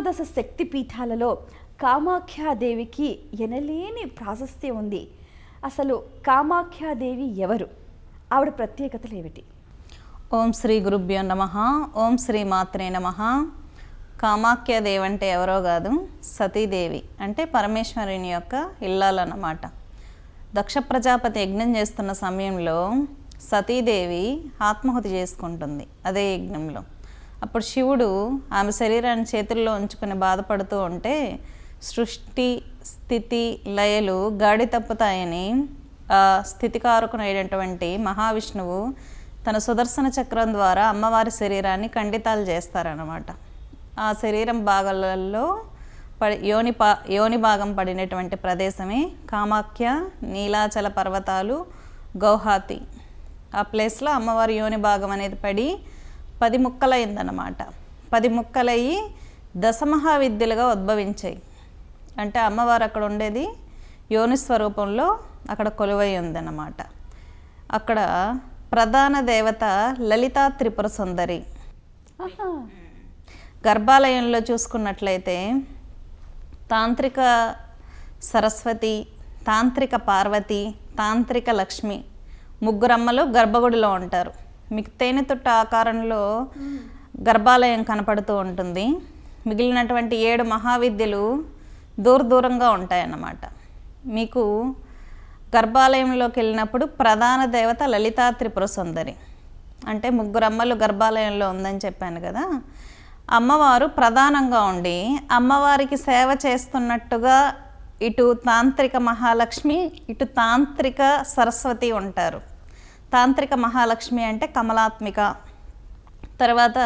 అష్టాదశ శక్తి పీఠాలలో కామాఖ్యాదేవికి ఎనలేని ప్రాశస్త్యం ఉంది. అసలు కామాఖ్యాదేవి ఎవరు? ఆవిడ ప్రత్యేకతలు ఏమిటి? ఓం శ్రీ గురుభ్యో నమ. ఓం శ్రీ మాత్రే నమ. కామాఖ్యదేవి అంటే ఎవరో కాదు సతీదేవి అంటే పరమేశ్వరుని యొక్క ఇల్లాలన్నమాట. దక్ష ప్రజాపతి యజ్ఞం చేస్తున్న సమయంలో సతీదేవి ఆత్మహుతి చేసుకుంటుంది అదే యజ్ఞంలో. అప్పుడు శివుడు ఆమె శరీరాన్ని చేతుల్లో ఉంచుకుని బాధపడుతూ ఉంటే సృష్టి స్థితి లయలు గాడి తప్పుతాయని ఆ స్థితికారకునైనటువంటి మహావిష్ణువు తన సుదర్శన చక్రం ద్వారా అమ్మవారి శరీరాన్ని ఖండితాలు చేస్తారన్నమాట. ఆ శరీరం భాగాలలో పడి యోని పా యోని భాగం పడినటువంటి ప్రదేశమే కామాఖ్య నీలాచల పర్వతాలు గౌహాతి. ఆ ప్లేస్లో అమ్మవారి యోని భాగం అనేది పడి పది ముక్కలైందన్నమాట. పది ముక్కలయ్యి దశమహావిద్యలుగా ఉద్భవించాయి. అంటే అమ్మవారు అక్కడ ఉండేది యోని స్వరూపంలో అక్కడ కొలువై ఉందన్నమాట. అక్కడ ప్రధాన దేవత లలితా త్రిపుర సుందరి. గర్భాలయంలో చూసుకున్నట్లయితే తాంత్రిక సరస్వతి తాంత్రిక పార్వతి తాంత్రిక లక్ష్మి ముగ్గురమ్మలు గర్భగుడిలో ఉంటారు. మీకు తేనె తొట్ట ఆకారంలో గర్భాలయం కనపడుతూ ఉంటుంది. మిగిలినటువంటి ఏడు మహావిద్యలు దూర దూరంగా ఉంటాయన్నమాట. మీకు గర్భాలయంలోకి వెళ్ళినప్పుడు ప్రధాన దేవత లలితా త్రిపుర సుందరి. అంటే ముగ్గురు అమ్మలు గర్భాలయంలో ఉందని చెప్పాను కదా. అమ్మవారు ప్రధానంగా ఉండి అమ్మవారికి సేవ చేస్తున్నట్టుగా ఇటు తాంత్రిక మహాలక్ష్మి ఇటు తాంత్రిక సరస్వతి ఉంటారు. తాంత్రిక మహాలక్ష్మి అంటే కమలాత్మిక. తర్వాత